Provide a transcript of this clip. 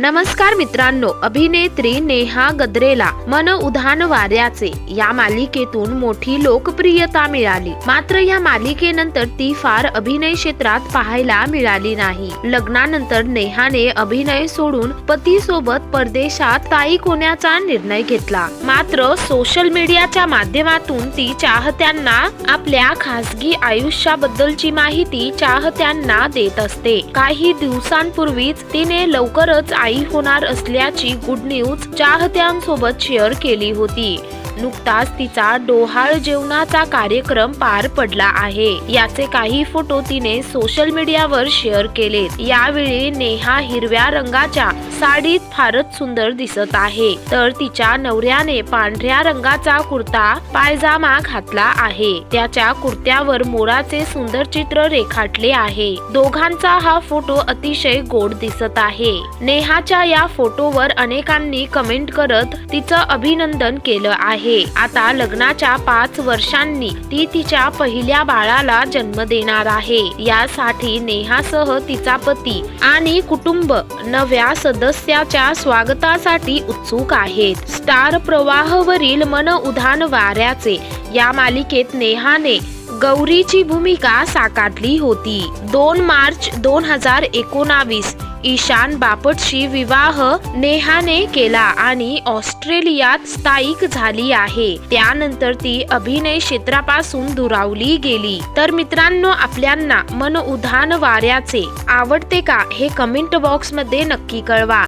नमस्कार मित्रांनो अभिनेत्री नेहा गद्रेला मन उधाण वाऱ्याचे या मालिकेतून मोठी लोकप्रियता मिळाली. मात्र या मालिकेनंतर ती फार अभिनय क्षेत्रात पाहायला मिळाली नाही. लग्नानंतर नेहाने अभिनय सोडून पती सोबत परदेशात ताईक होण्याचा निर्णय घेतला. मात्र सोशल मीडियाच्या माध्यमातून ती चाहत्यांना आपल्या खासगी आयुष्याबद्दलची माहिती चाहत्यांना देत असते. काही दिवसांपूर्वीच तिने लवकरच आई होणार असल्याची गुड न्यूज चाहत्यांसोबत शेअर केली होती. नुकताच तिचा डोहाळ जेवणाचा कार्यक्रम पार पडला आहे. याचे काही फोटो तिने सोशल मीडियावर शेअर केलेत. यावेळी नेहा हिरव्या रंगाच्या साडीत फारच सुंदर दिसत आहे. तर तिच्या नवऱ्याने पांढऱ्या रंगाचा कुर्ता पायजामा घातला आहे. त्याच्या कुर्त्यावर मोराचे सुंदर चित्र रेखाटले आहे. दोघांचा हा फोटो अतिशय गोड दिसत आहे. नेहाच्या या फोटोवर अनेकांनी कमेंट करत तिचं अभिनंदन केलं आहे. आता लग्नाच्या पाच वर्षांनी ती तिच्या पहिल्या बाळाला जन्म देणार आहे. यासाठी नेहासह तिचा पती आणि कुटुंब नव्या सदस्याच्या स्वागतासाठी उत्सुक आहेत. स्टार प्रवाहवरील मन उधान वाऱ्याचे या मालिकेत नेहाने गौरीची भूमिका साकारली होती. दोन मार्च दोन हजार एकोणावीस ईशान बापटशी विवाह नेहाने केला आणि ऑस्ट्रेलियात स्थायिक झाली आहे. त्यानंतर ती अभिनय क्षेत्रापासून दुरावली गेली. तर मित्रांनो आपल्यांना मन उधान वाऱ्याचे आवडते का हे कमेंट बॉक्समध्ये नक्की कळवा.